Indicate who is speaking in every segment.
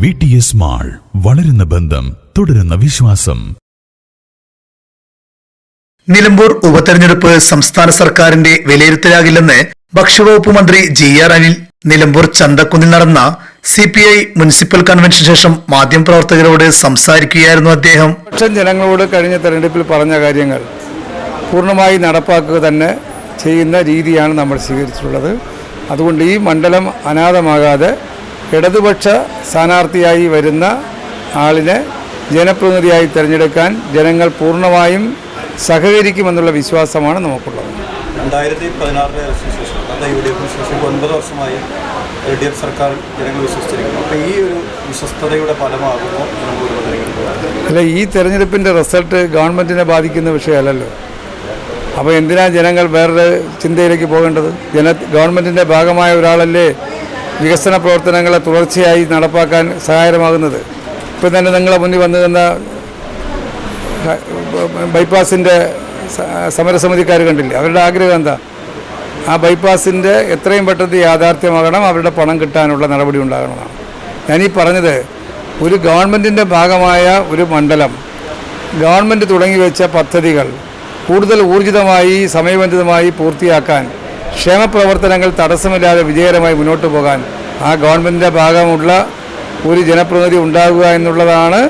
Speaker 1: V T S mall വളരുന്ന ബന്ധം തുടരുന്ന വിശ്വാസം.
Speaker 2: നിലമ്പൂർ ഉപതെരഞ്ഞെടുപ്പ് സംസ്ഥാന സർക്കാരിന്റെ വിലയിരുത്തലാകില്ലെന്ന് ഭക്ഷ്യവകുപ്പ് മന്ത്രി ജി ആർ അനിൽ നിലമ്പൂർ ചന്തക്കുന്നിൽ നടന്ന സി പി ഐ മുനിസിപ്പൽ കൺവെൻഷന് ശേഷം മാധ്യമപ്രവർത്തകരോട് സംസാരിക്കുകയായിരുന്നു അദ്ദേഹം.
Speaker 3: ലക്ഷം ജനങ്ങളോട് കഴിഞ്ഞ തെരഞ്ഞെടുപ്പിൽ പറഞ്ഞ കാര്യങ്ങൾ പൂർണമായി നടപ്പാക്കുക തന്നെ ചെയ്യുന്ന രീതിയാണ് നമ്മൾ സ്വീകരിച്ചിട്ടുള്ളത്. അതുകൊണ്ട് ഈ മണ്ഡലം അനാഥമാകാതെ ഇടതുപക്ഷ സ്ഥാനാർത്ഥിയായി വരുന്ന ആളിനെ ജനപ്രതിനിധിയായി തിരഞ്ഞെടുക്കാൻ ജനങ്ങൾ പൂർണമായും സഹകരിക്കുമെന്നുള്ള വിശ്വാസമാണ് നമുക്കുള്ളത്.
Speaker 4: രണ്ടായിരത്തി പതിനാറിലെ ഇലക്ഷന് ശേഷം അതായത് യു ഡി എഫിന് ശേഷം ഒൻപത് വർഷമായി എൽ ഡി എഫ് സർക്കാർ ജനങ്ങൾ വിശ്വസിച്ചിരിക്കുന്നു. അപ്പോൾ ഈ ഒരു വിശ്വസ്തയുടെ ഫലമാകുമോ
Speaker 3: അല്ല ഈ തെരഞ്ഞെടുപ്പിന്റെ റിസൾട്ട് ഗവൺമെന്റിനെ ബാധിക്കുന്ന വിഷയമല്ലല്ലോ. അപ്പോൾ എന്തിനാണ് ജനങ്ങൾ വേറൊരു ചിന്തയിലേക്ക് പോകേണ്ടത്? ജന ഗവൺമെന്റിന്റെ ഭാഗമായ ഒരാളല്ലേ വികസന പ്രവർത്തനങ്ങളെ തുടർച്ചയായി നടപ്പാക്കാൻ സഹായകരമാകുന്നത്? ഇപ്പം തന്നെ നിങ്ങളെ മുന്നിൽ വന്നു തന്ന ബൈപ്പാസിന്റെ സമരസമിതിക്കാർ കണ്ടില്ലേ? അവരുടെ ആഗ്രഹം എന്താ? ആ ബൈപ്പാസിന്റെ എത്രയും പെട്ടെന്ന് യാഥാർത്ഥ്യമാകണം അവരുടെ പണം കിട്ടാനുള്ള നടപടി ഉണ്ടാകണമെന്നാണ്. ഞാനീ പറഞ്ഞത് ഒരു ഗവൺമെന്റിന്റെ ഭാഗമായ ഒരു മണ്ഡലം ഗവൺമെന്റ് തുടങ്ങി വെച്ച പദ്ധതികൾ കൂടുതൽ ഊർജിതമായി സമയബന്ധിതമായി പൂർത്തിയാക്കാൻ ക്ഷേമപ്രവർത്തനങ്ങൾ തടസ്സമില്ലാതെ വിജയകരമായി മുന്നോട്ട് പോകാൻ ആ ഗവൺമെന്റിന്റെ ഭാഗമുള്ള ഒരു ജനപ്രതിനിധി ഉണ്ടാകുക എന്നുള്ളതാണ്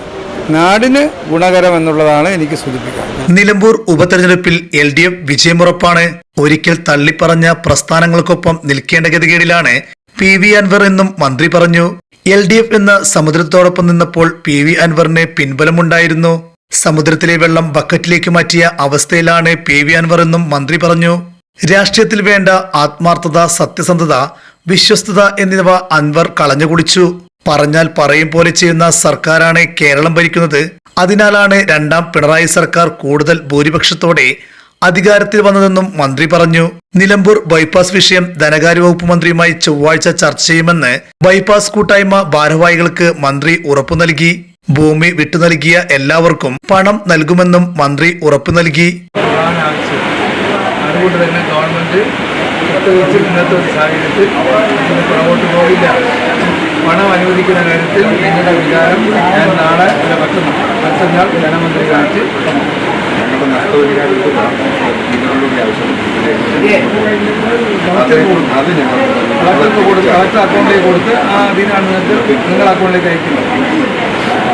Speaker 3: നാടിന് ഗുണകരം എന്നുള്ളതാണ് എനിക്ക് സൂചിപ്പിക്കാൻ.
Speaker 2: നിലമ്പൂർ ഉപതെരഞ്ഞെടുപ്പിൽ എൽ ഡി എഫ് വിജയമുറപ്പാണ്. ഒരിക്കൽ തള്ളിപ്പറഞ്ഞ പ്രസ്ഥാനങ്ങൾക്കൊപ്പം നിൽക്കേണ്ട ഗതികേടിലാണ് പി വി അൻവർ എന്നും മന്ത്രി പറഞ്ഞു. എൽ ഡി എഫ് എന്ന സമുദ്രത്തോടൊപ്പം നിന്നപ്പോൾ പി വി അൻവറിന് പിൻബലമുണ്ടായിരുന്നു. സമുദ്രത്തിലെ വെള്ളം ബക്കറ്റിലേക്ക് മാറ്റിയ അവസ്ഥയിലാണ് പി വി അൻവർ എന്നും മന്ത്രി പറഞ്ഞു. രാഷ്ട്രീയത്തിൽ വേണ്ട ആത്മാർത്ഥത സത്യസന്ധത വിശ്വസ്തത എന്നിവ അൻവർ കളഞ്ഞുകുടിച്ചു. പറഞ്ഞാൽ പറയും പോലെ ചെയ്യുന്ന സർക്കാരാണ് കേരളം ഭരിക്കുന്നത്. അതിനാലാണ് രണ്ടാം പിണറായി സർക്കാർ കൂടുതൽ ഭൂരിപക്ഷത്തോടെ അധികാരത്തിൽ വന്നതെന്നും മന്ത്രി പറഞ്ഞു. നിലമ്പൂർ ബൈപ്പാസ് വിഷയം ധനകാര്യ വകുപ്പ് മന്ത്രിയുമായി ചൊവ്വാഴ്ച ചർച്ച ചെയ്യുമെന്ന് ബൈപ്പാസ് കൂട്ടായ്മ ഭാരവാഹികൾക്ക് മന്ത്രി ഉറപ്പു നൽകി. ഭൂമി വിട്ടു നൽകിയ എല്ലാവർക്കും പണം നൽകുമെന്നും മന്ത്രി ഉറപ്പു നൽകി.
Speaker 3: തന്നെ ഗവൺമെന്റ് പ്രത്യേകിച്ച് പണം അനുവദിക്കുന്ന കാര്യത്തിൽ നിങ്ങളുടെ വികാരം ഞാൻ നാളെ മറ്റന്നാൾ മറ്റന്നാൾ ധനമന്ത്രി കാണിച്ച്
Speaker 4: അത്
Speaker 3: കൊടുത്ത് അക്കൗണ്ടിലേക്ക് കൊടുത്ത് ആ അതിനാണ് നിങ്ങൾക്ക് നിങ്ങളുടെ അക്കൗണ്ടിലേക്ക് അയക്കുന്നത്